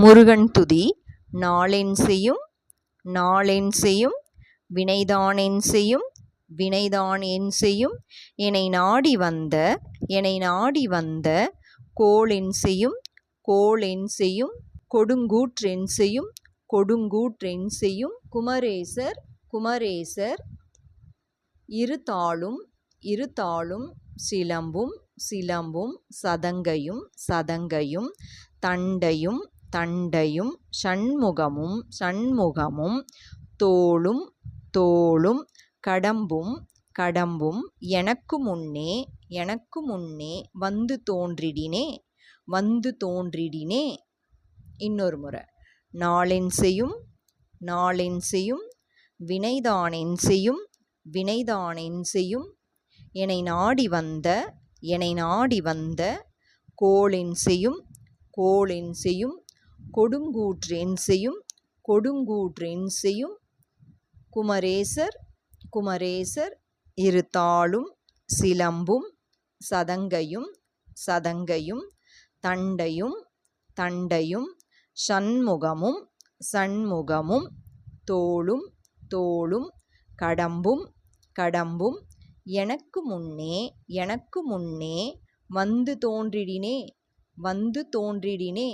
முருகன் துதி நாளென் செய்யும் நாளென் செய்யும் வினைதானென் செய்யும் வினைதான் என் செய்யும் என்னை நாடி வந்த என்னை நாடி வந்த கோளென் செய்யும் கோளென் செய்யும் கொடுங்கூற்றென் செய்யும் கொடுங்கூற்றென் செய்யும் குமரேசர் குமரேசர். இருதாளும் இருதாளும் சிலம்பும் சிலம்பும் சதங்கையும் சதங்கையும் தண்டையும் தண்டையும் சண்முகமும் சண்முகமும் தோளும் தோளும் கடம்பும் கடம்பும் எனக்கு முன்னே எனக்கு முன்னே வந்து தோன்றிடினே வந்து தோன்றிடினே. இன்னொரு முறை. நாளென்செயும் நாளென்செயும் வினைதானென்செயும் வினைதானென்செயும் என்னை நாடி வந்த என்னை நாடி வந்த கோளென்செயும் கோளென்செயும் கொடுங்கூற்றென் செய்யும் கொடுங்கூற்றென் செய்யும். குமரேசர் குமரேசர் இருத்தாளும் சிலம்பும் சதங்கையும் சதங்கையும் தண்டையும் தண்டையும் சண்முகமும் சண்முகமும் தோளும் தோளும் கடம்பும் கடம்பும் எனக்கு முன்னே எனக்கு முன்னே வந்து தோன்றிடினே வந்து தோன்றிடினே